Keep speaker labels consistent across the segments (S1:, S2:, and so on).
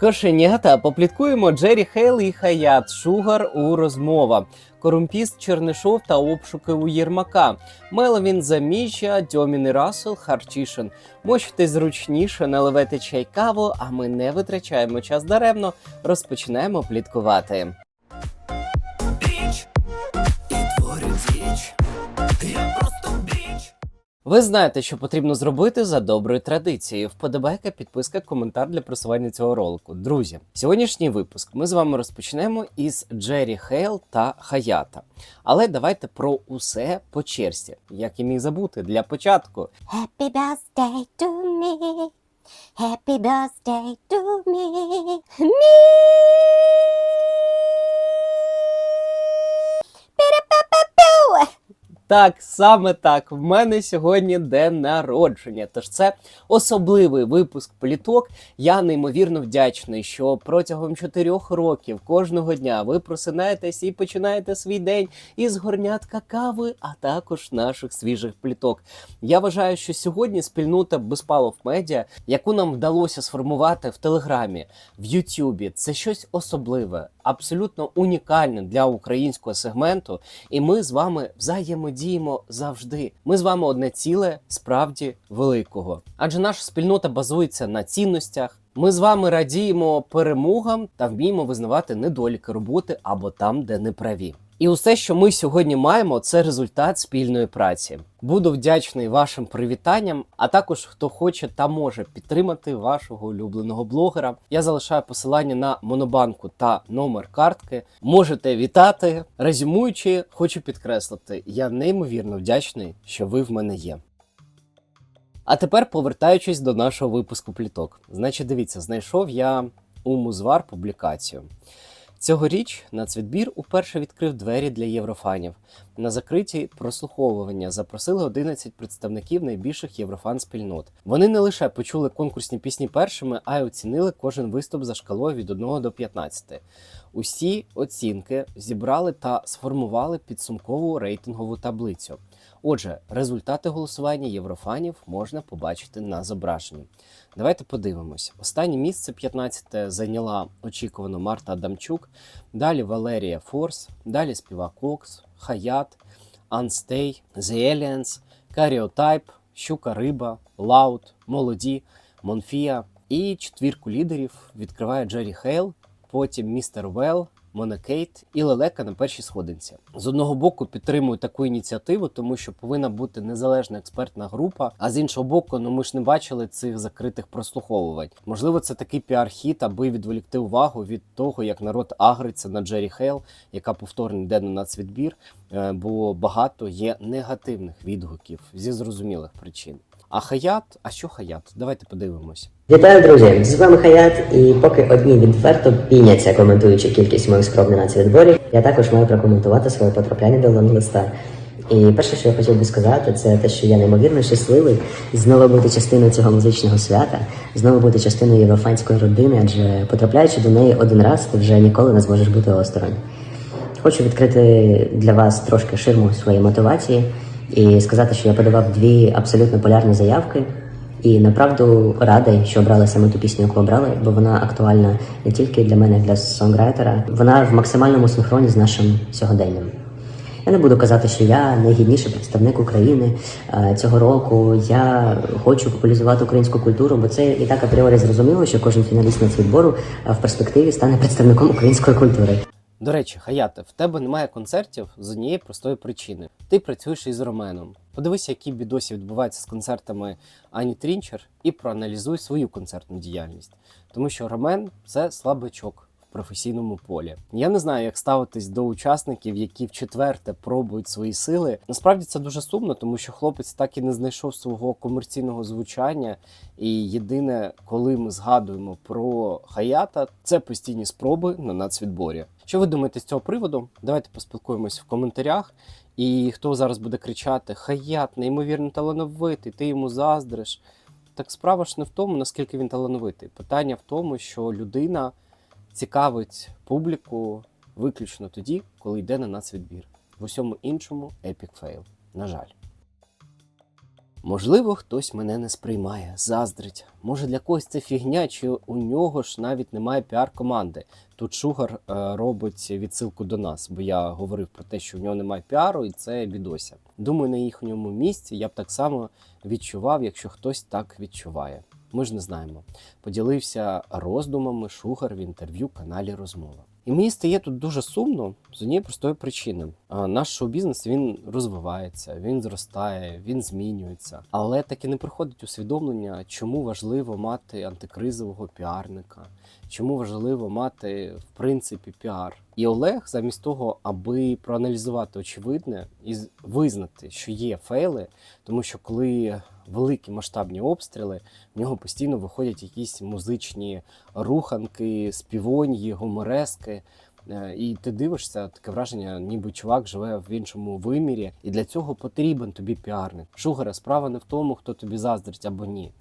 S1: Кошенята попліткуємо Джері Хейл і Хаят Шугар у розмова. Корумпіст Чернишов та обшуки у Єрмака. Меловін Заміжжя, Дьомін і Расел Харчишин. Мочте зручніше, наливайте чай каву, а ми не витрачаємо час даремно. Розпочинаємо пліткувати. Ви знаєте, що потрібно зробити за доброю традицією. Вподобайка, підписка, коментар для просування цього ролику. Друзі, сьогоднішній випуск ми з вами розпочнемо із Джері Хейл та Хаята. Але давайте про усе по черзі, як і міг забути для початку.
S2: Happy birthday to me. Happy birthday to me. Me. Пі-ра-па-па-пу.
S1: Так, саме так. В мене сьогодні день народження. Тож це особливий випуск пліток. Я неймовірно вдячний, що протягом чотирьох років кожного дня ви просинаєтесь і починаєте свій день із горнятка кави, а також наших свіжих пліток. Я вважаю, що сьогодні спільнота Безпалов Медіа, яку нам вдалося сформувати в Телеграмі, в Ютубі, це щось особливе, абсолютно унікальне для українського сегменту. І ми з вами взаємодіємо завжди. Ми з вами одне ціле, справді великого. Адже наша спільнота базується на цінностях. Ми з вами радіємо перемогам та вміємо визнавати недоліки роботи або там, де не праві. І усе, що ми сьогодні маємо, це результат спільної праці. Буду вдячний вашим привітанням, а також хто хоче та може підтримати вашого улюбленого блогера. Я залишаю посилання на монобанку та номер картки. Можете вітати. Резюмуючи, хочу підкреслити, я неймовірно вдячний, що ви в мене є. А тепер повертаючись до нашого випуску пліток. Значить, дивіться, знайшов я у Музвар публікацію. Цьогоріч нацвідбір уперше відкрив двері для єврофанів. На закриті прослуховування запросили 11 представників найбільших єврофан-спільнот. Вони не лише почули конкурсні пісні першими, а й оцінили кожен виступ за шкалою від 1 до 15. Усі оцінки зібрали та сформували підсумкову рейтингову таблицю. Отже, результати голосування єврофанів можна побачити на зображенні. Давайте подивимось. Останнє місце 15 зайняла очікувано Марта Адамчук, далі Валерія Форс, далі співак Кокс, Хаят, Анстей, The Aliens, Каріотайп, Щука Риба, Лаут, Молоді, Монфія. І четвірку лідерів відкриває Джері Хейл, потім Містер Велл, Монекейт і Лелека на першій сходинці. З одного боку підтримую таку ініціативу, тому що повинна бути незалежна експертна група. А з іншого боку, ну ми ж не бачили цих закритих прослуховувань. Можливо, це такий піар-хіт, аби відволікти увагу від того, як народ агриться на Джері Хейл, яка повторно йде на нацвідбір, е, бо багато є негативних відгуків зі зрозумілих причин. А хаят, а що хаят? Давайте подивимось.
S3: Вітаю, друзі! З вами Хаят, і поки одні відверто піняться, коментуючи кількість моїх спроб на скромних нацвідборів, я також маю прокоментувати своє потрапляння до лонглиста. І перше, що я хотів би сказати, це те, що я неймовірно щасливий знову бути частиною цього музичного свята, знову бути частиною єврофанської родини, адже потрапляючи до неї один раз, ти вже ніколи не зможеш бути осторонь. Хочу відкрити для вас трошки ширму своєї мотивації і сказати, що я подавав дві абсолютно полярні заявки. І направду радий, що обрали саме ту пісню, яку обрали, бо вона актуальна не тільки для мене, для сонграйтера. Вона в максимальному синхроні з нашим сьогоденням. Я не буду казати, що я найгідніший представник України е, цього року. Я хочу популяризувати українську культуру, бо це і так апріорі зрозуміло, що кожен фіналіст нацвідбору е, в перспективі стане представником української культури.
S1: До речі, Хаяте, в тебе немає концертів з однієї простої причини. Ти працюєш із Роменом. Подивися, які бідосі відбуваються з концертами Ані Трінчер, і проаналізуй свою концертну діяльність. Тому що Ромен це слабачок в професійному полі. Я не знаю, як ставитись до учасників, які в четверте пробують свої сили. Насправді це дуже сумно, тому що хлопець так і не знайшов свого комерційного звучання. І єдине, коли ми згадуємо про Хаята, це постійні спроби на нацвідборі. Що ви думаєте з цього приводу? Давайте поспілкуємось в коментарях. І хто зараз буде кричати: Хаят, неймовірно талановитий, ти йому заздриш. Так справа ж не в тому, наскільки він талановитий. Питання в тому, що людина цікавить публіку виключно тоді, коли йде на нас відбір. В усьому іншому епік фейл. На жаль. Можливо, хтось мене не сприймає, заздрить. Може для когось це фігня, чи у нього ж навіть немає піар-команди. Тут Шугар е, робить відсилку до нас, бо я говорив про те, що в нього немає піару, і це бідося. Думаю, на їхньому місці я б так само відчував, якщо хтось так відчуває. Ми ж не знаємо. Поділився роздумами Шугар в інтерв'ю каналі Розмова. І мені стає тут дуже сумно з однієї простої причини. Наш шоу-бізнес він розвивається, він зростає, він змінюється. Але таки не приходить усвідомлення, чому важливо мати антикризового піарника, чому важливо мати в принципі піар. І Олег, замість того, аби проаналізувати очевидне і визнати, що є фейли, тому що коли великі масштабні обстріли, в нього постійно виходять якісь музичні руханки, співоньї, гуморески. Е, І ти дивишся, таке враження, ніби чувак живе в іншому вимірі, і для цього потрібен тобі піарник. Шугара, справа не в тому, хто тобі заздрить або ні.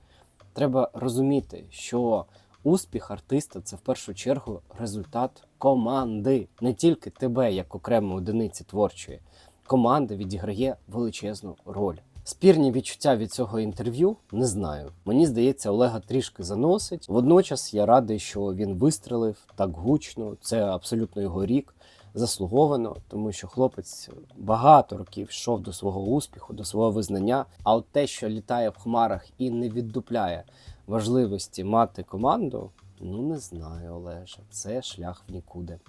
S1: Треба розуміти, що успіх артиста це в першу чергу результат команди, не тільки тебе як окремої одиниці творчої. Команда відіграє величезну роль. Спірні відчуття від цього інтерв'ю не знаю. Мені здається, Олега трішки заносить. Водночас я радий, що він вистрелив так гучно. Це абсолютно його рік. Заслуговано, тому що хлопець багато років йшов до свого успіху, до свого визнання. А от те, що літає в хмарах і не віддупляє важливості мати команду, ну не знаю, Олеже. Це шлях в нікуди.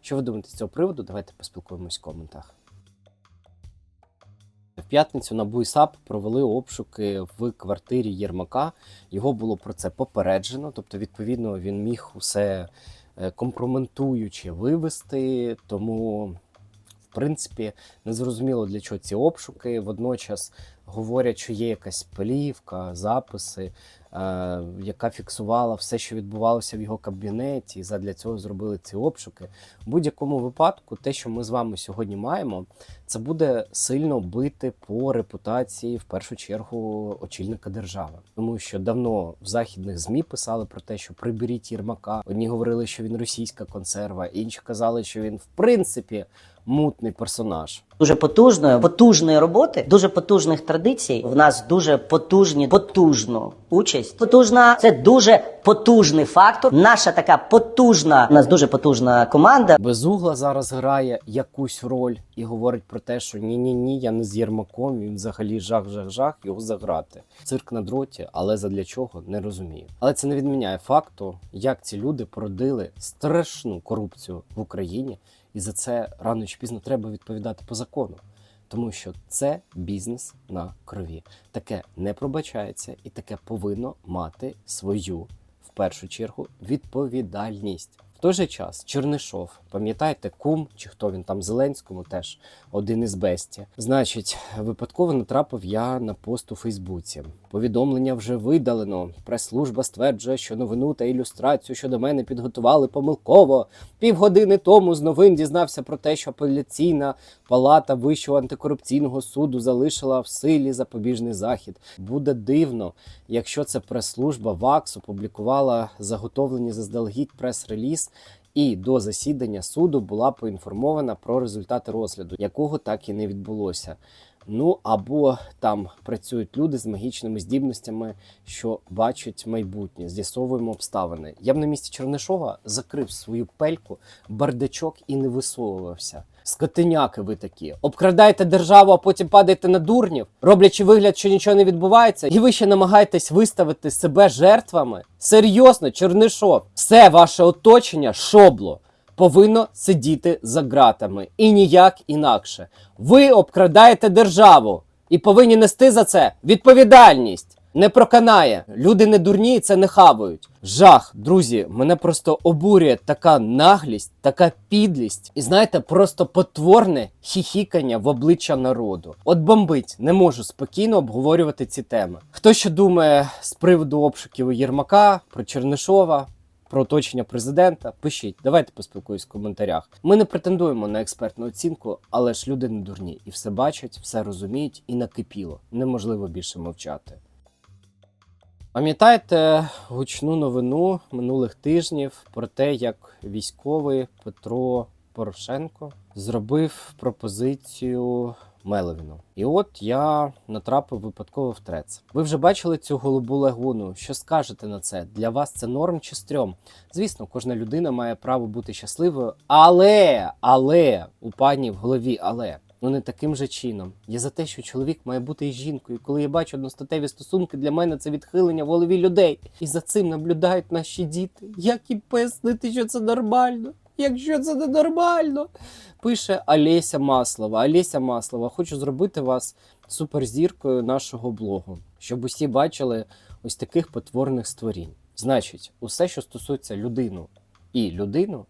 S1: Що ви думаєте з цього приводу? Давайте поспілкуємось в коментах. В п'ятницю на БУЙСАП провели обшуки в квартирі Єрмака. Його було про це попереджено. Тобто, відповідно, він міг усе компроментуюче вивести. Тому, в принципі, незрозуміло для чого ці обшуки. Водночас говорять, що є якась плівка, записи, е, яка фіксувала все, що відбувалося в його кабінеті. І задля цього зробили ці обшуки. В будь-якому випадку, те, що ми з вами сьогодні маємо, це буде сильно бити по репутації в першу чергу очільника держави, тому що давно в західних змі писали про те, що приберіть Єрмака. Одні говорили, що він російська консерва, інші казали, що він в принципі мутний персонаж.
S4: дуже потужної, потужної роботи, дуже потужних традицій. В нас дуже потужні, потужну участь. Потужна це дуже потужний фактор. Наша така потужна, у нас дуже потужна команда.
S1: Безугла зараз грає якусь роль і говорить про те, що ні, ні, ні, я не з Єрмаком. Він взагалі жах, жах, жах, його заграти. Цирк на дроті, але задля чого не розумію. Але це не відміняє факту, як ці люди породили страшну корупцію в Україні, і за це рано чи пізно треба відповідати по закону. Тому що це бізнес на крові. Таке не пробачається, і таке повинно мати свою в першу чергу відповідальність. В той же час Чернишов, пам'ятаєте, кум чи хто він там Зеленському, теж один із бесті. Значить, випадково натрапив я на пост у Фейсбуці. Повідомлення вже видалено. Прес-служба стверджує, що новину та ілюстрацію щодо мене підготували помилково. Півгодини тому з новин дізнався про те, що апеляційна палата Вищого антикорупційного суду залишила в силі запобіжний захід. Буде дивно, якщо це прес-служба ВАКС опублікувала заготовлені заздалегідь прес-реліз. І до засідання суду була поінформована про результати розгляду, якого так і не відбулося. Ну або там працюють люди з магічними здібностями, що бачать майбутнє, з'ясовуємо обставини. Я б на місці Чернишова закрив свою пельку, бардачок і не висовувався. Скотиняки ви такі. Обкрадаєте державу, а потім падаєте на дурнів, роблячи вигляд, що нічого не відбувається, і ви ще намагаєтесь виставити себе жертвами. Серйозно, Чернишов, все ваше оточення шобло повинно сидіти за ґратами і ніяк інакше. Ви обкрадаєте державу і повинні нести за це відповідальність. Не проканає. Люди не дурні і це не хавають. Жах, друзі, мене просто обурює така наглість, така підлість. І знаєте, просто потворне хіхікання в обличчя народу. От бомбить, не можу спокійно обговорювати ці теми. Хто що думає з приводу обшуків Єрмака, про Чернишова, про оточення президента, пишіть, давайте поспілкуюсь в коментарях. Ми не претендуємо на експертну оцінку, але ж люди не дурні і все бачать, все розуміють і накипіло. Неможливо більше мовчати. Пам'ятаєте гучну новину минулих тижнів про те, як військовий Петро Порошенко зробив пропозицію Меловіну. І от я натрапив випадково в трец. Ви вже бачили цю голубу лагуну? Що скажете на це? Для вас це норм чи стрьом? Звісно, кожна людина має право бути щасливою, але, але у пані в голові, але. Ну не таким же чином. Я за те, що чоловік має бути із жінкою. Коли я бачу одностатеві стосунки, для мене це відхилення в голові людей. І за цим наблюдають наші діти. Як і пояснити, що це нормально? Якщо це не нормально, пише Олеся Маслова. Олеся Маслова, хочу зробити вас суперзіркою нашого блогу, щоб усі бачили ось таких потворних створінь. Значить, усе, що стосується людину і людину,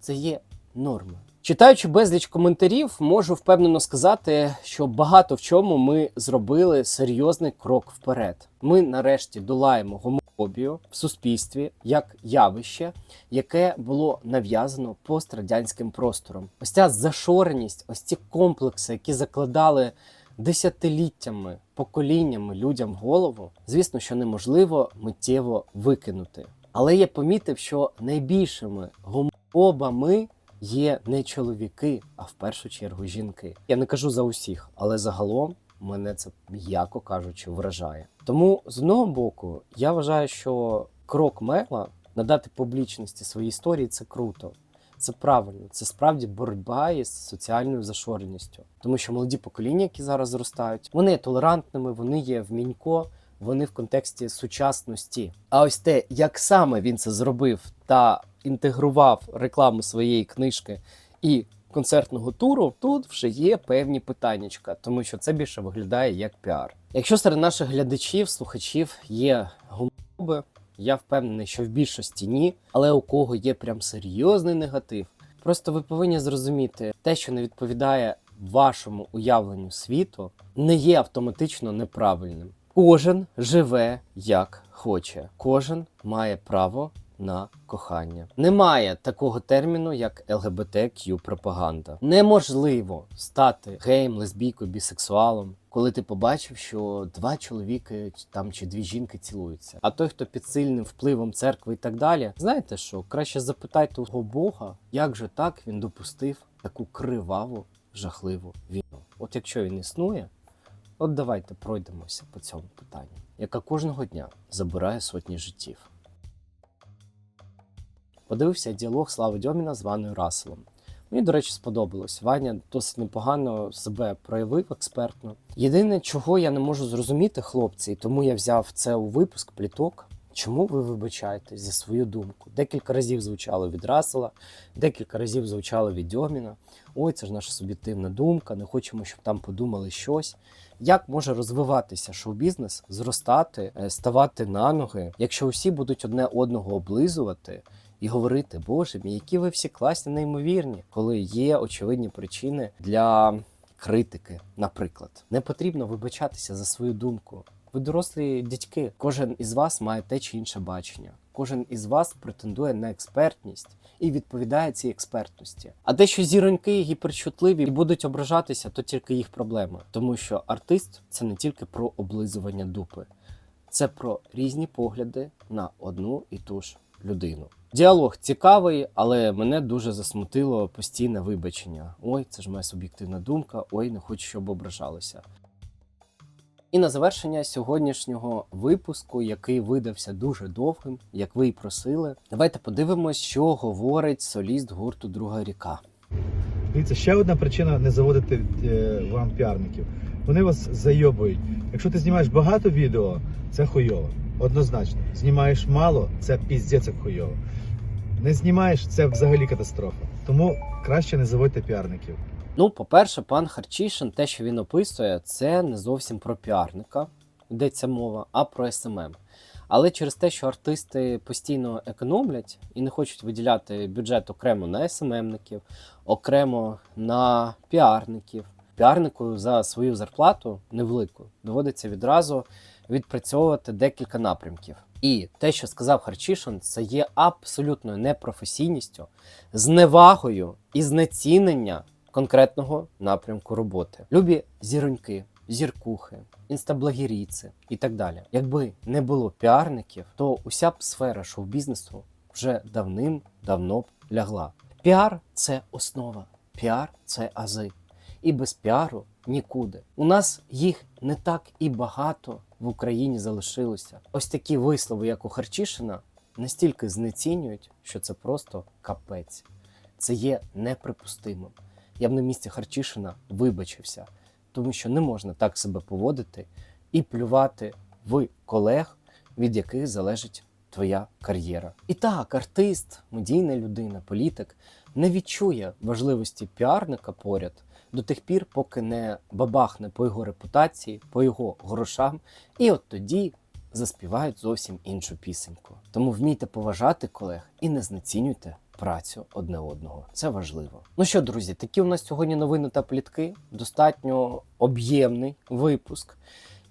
S1: це є норма. Читаючи безліч коментарів, можу впевнено сказати, що багато в чому ми зробили серйозний крок вперед. Ми нарешті долаємо гомофобію в суспільстві як явище, яке було нав'язано пострадянським простором. Ось ця зашореність, ось ці комплекси, які закладали десятиліттями, поколіннями людям в голову, звісно, що неможливо миттєво викинути. Але я помітив, що найбільшими гомофобами є не чоловіки, а в першу чергу жінки. Я не кажу за усіх, але загалом мене це, м'яко кажучи, вражає. Тому з одного боку, я вважаю, що крок Мела надати публічності своїй історії це круто. Це правильно, це справді боротьба із соціальною зашореністю. Тому що молоді покоління, які зараз зростають, вони є толерантними, вони є вмінько, вони в контексті сучасності. А ось те, як саме він це зробив та інтегрував рекламу своєї книжки і концертного туру, тут вже є певні питаннячка, тому що це більше виглядає як піар. Якщо серед наших глядачів, слухачів є гомофоби, я впевнений, що в більшості ні, але у кого є прям серйозний негатив. Просто ви повинні зрозуміти, те, що не відповідає вашому уявленню світу, не є автоматично неправильним. Кожен живе як хоче, кожен має право на кохання. Немає такого терміну, як ЛГБТQ пропаганда. Неможливо стати геєм, лесбійкою, бісексуалом, коли ти побачив, що два чоловіки там чи дві жінки цілуються. А той, хто під сильним впливом церкви і так далі, знаєте що? Краще запитайте у Бога, як же так він допустив таку криваву, жахливу війну. От якщо він існує. От давайте пройдемося по цьому питанню, яка кожного дня забирає сотні життів. Подивився діалог Слави Дьоміна з Ваною Расселом. Мені, до речі, сподобалось. Ваня досить непогано себе проявив експертно. Єдине, чого я не можу зрозуміти, хлопці, і тому я взяв це у випуск пліток. Чому ви вибачаєтесь за свою думку? Декілька разів звучало від Рассела, декілька разів звучало від Дьоміна. Ой, це ж наша суб'єктивна думка, не хочемо, щоб там подумали щось. Як може розвиватися шоу-бізнес, зростати, е, ставати на ноги, якщо усі будуть одне одного облизувати і говорити, Боже мій, які ви всі класні, неймовірні, коли є очевидні причини для критики, наприклад. Не потрібно вибачатися за свою думку. Ви дорослі дядьки. Кожен із вас має те чи інше бачення. Кожен із вас претендує на експертність і відповідає цій експертності. А те, що зіроньки гіперчутливі і будуть ображатися, то тільки їх проблема. Тому що артист це не тільки про облизування дупи, це про різні погляди на одну і ту ж людину. Діалог цікавий, але мене дуже засмутило постійне вибачення. Ой, це ж моя суб'єктивна думка, ой, не хочу, щоб ображалися. І на завершення сьогоднішнього випуску, який видався дуже довгим, як ви і просили, давайте подивимось, що говорить соліст гурту Друга ріка.
S5: Дивіться, ще одна причина не заводити е, вам піарників. Вони вас зайобують. Якщо ти знімаєш багато відео, це хуйово. Однозначно. Знімаєш мало, це піздець хуйово. Не знімаєш, це взагалі катастрофа. Тому краще не заводьте піарників.
S1: Ну, по-перше, пан Харчишин, те, що він описує, це не зовсім про піарника, йдеться мова, а про СММ. Але через те, що артисти постійно економлять і не хочуть виділяти бюджет окремо на СММників, окремо на піарників, піарнику за свою зарплату невелику доводиться відразу відпрацьовувати декілька напрямків. І те, що сказав Харчишин, це є абсолютною непрофесійністю, зневагою і знецінення конкретного напрямку роботи. Любі зіроньки, зіркухи, інстаблагерійці і так далі. Якби не було піарників, то уся б сфера шоу-бізнесу вже давним-давно б лягла. Піар це основа, піар це ази. І без піару нікуди. У нас їх не так і багато в Україні залишилося. Ось такі вислови, як у Харчишина, настільки знецінюють, що це просто капець. Це є неприпустимим. Я б на місці Харчишина вибачився, тому що не можна так себе поводити і плювати в колег, від яких залежить твоя кар'єра. І так, артист, медійна людина, політик не відчує важливості піарника поряд до тих пір, поки не бабахне по його репутації, по його грошам, і от тоді заспівають зовсім іншу пісеньку. Тому вмійте поважати колег і не знецінюйте працю одне одного. Це важливо. Ну що, друзі, такі у нас сьогодні новини та плітки. Достатньо об'ємний випуск.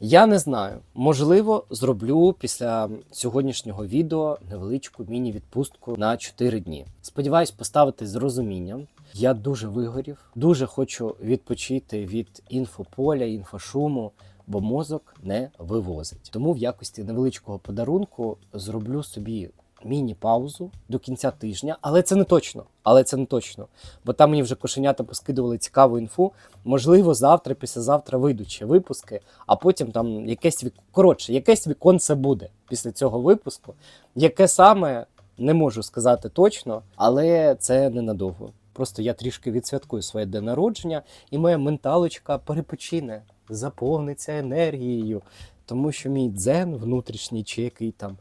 S1: Я не знаю, можливо, зроблю після сьогоднішнього відео невеличку міні-відпустку на 4 дні. Сподіваюсь, поставити з розумінням. Я дуже вигорів, дуже хочу відпочити від інфополя, інфошуму, бо мозок не вивозить. Тому в якості невеличкого подарунку зроблю собі міні-паузу до кінця тижня, але це не точно. Але це не точно. Бо там мені вже кошенята поскидували цікаву інфу. Можливо, завтра, післязавтра вийдуть ще випуски, а потім там якесь вік... коротше, якесь віконце буде після цього випуску. Яке саме не можу сказати точно, але це ненадовго. Просто я трішки відсвяткую своє день народження, і моя менталочка перепочине, заповниться енергією, тому що мій дзен внутрішній чи який там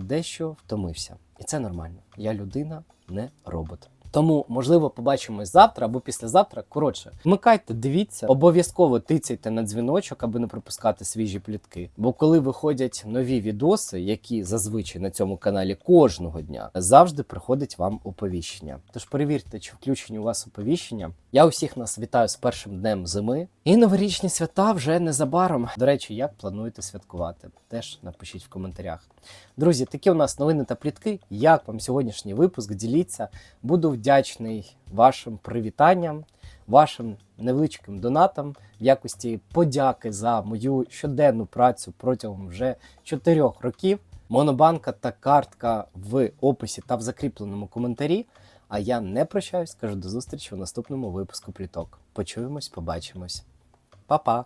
S1: дещо втомився. І це нормально. Я людина, не робот. Тому, можливо, побачимось завтра або післязавтра. Коротше, вмикайте, дивіться, обов'язково тицяйте на дзвіночок, аби не пропускати свіжі плітки. Бо коли виходять нові відоси, які зазвичай на цьому каналі кожного дня, завжди приходить вам оповіщення. Тож перевірте, чи включені у вас оповіщення. Я усіх нас вітаю з першим днем зими. І новорічні свята вже незабаром. До речі, як плануєте святкувати? Теж напишіть в коментарях. Друзі, такі у нас новини та плітки. Як вам сьогоднішній випуск? Діліться. Буду вдячний вашим привітанням, вашим невеличким донатам в якості подяки за мою щоденну працю протягом вже чотирьох років. Монобанка та картка в описі та в закріпленому коментарі. А я не прощаюсь, кажу до зустрічі у наступному випуску пліток. Почуємось, побачимось. Па-па!